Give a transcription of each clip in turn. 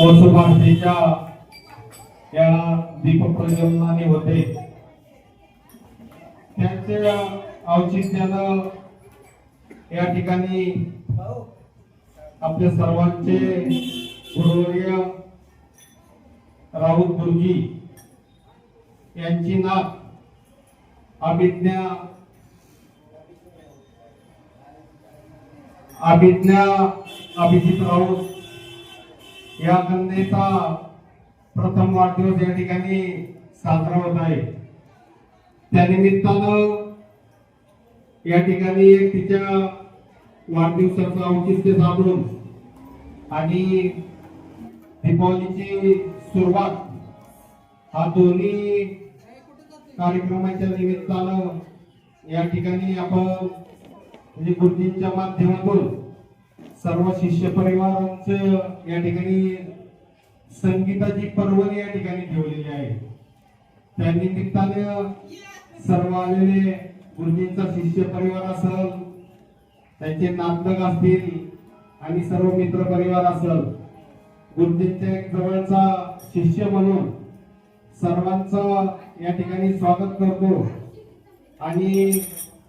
वसुबारशीच्या या दीप प्रज्वलनाने होते. त्यांच्या औचित्यानं या ठिकाणी आपल्या सर्वांचे गुरुवर्य राऊत गुरुजी यांची नात अभिज्ञा अभिज्ञा अभिजित राऊत या कन्येचा प्रथम वाढदिवस या ठिकाणी साजरा होत आहे. त्यानिमित्तानं या ठिकाणी एक तिच्या वाढदिवसाचं औचित्य साधून आणि दीपावलीची सुरुवात हा दोन्ही कार्यक्रमाच्या निमित्तानं या ठिकाणी आपण म्हणजे गुरुजींच्या माध्यमातून सर्व शिष्य परिवारांचं या ठिकाणी संगीताची पर्वणी या ठिकाणी ठेवलेली आहे. त्या निमित्ताने सर्व आलेले गुरुजींचा शिष्य परिवार असेल त्यांचे नातक असतील आणि सर्व मित्र परिवार असेल गुरुजींच्या एक जवळचा शिष्य म्हणून सर्वांचं या ठिकाणी स्वागत करतो. आणि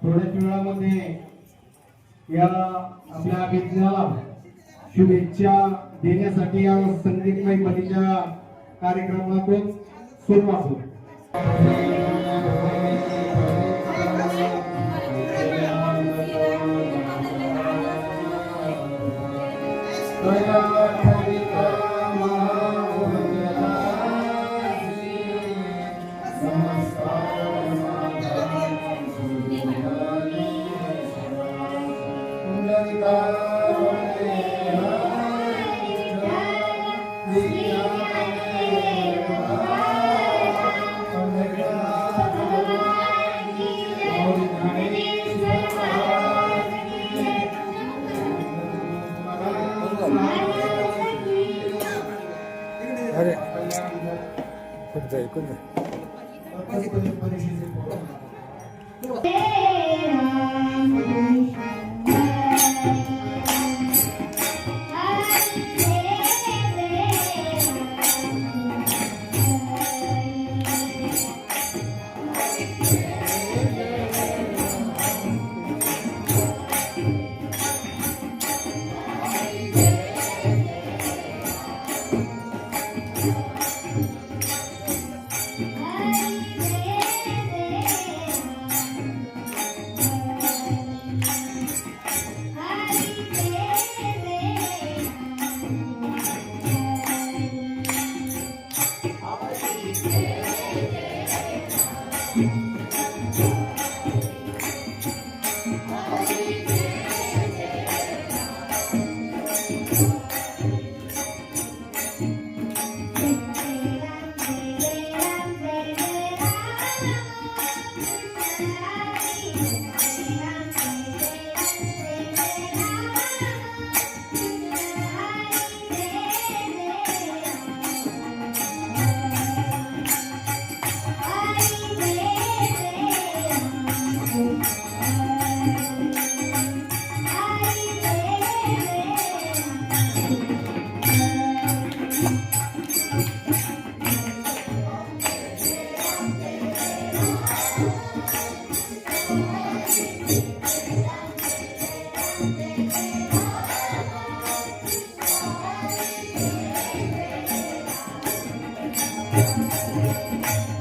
थोड्याच वेळामध्ये या आपल्या अभिज्ञाला शुभेच्छा देण्यासाठी या संगीतमय पदीच्या कार्यक्रमातून सुरुवात होते अरे कुठं जाईल お願いします。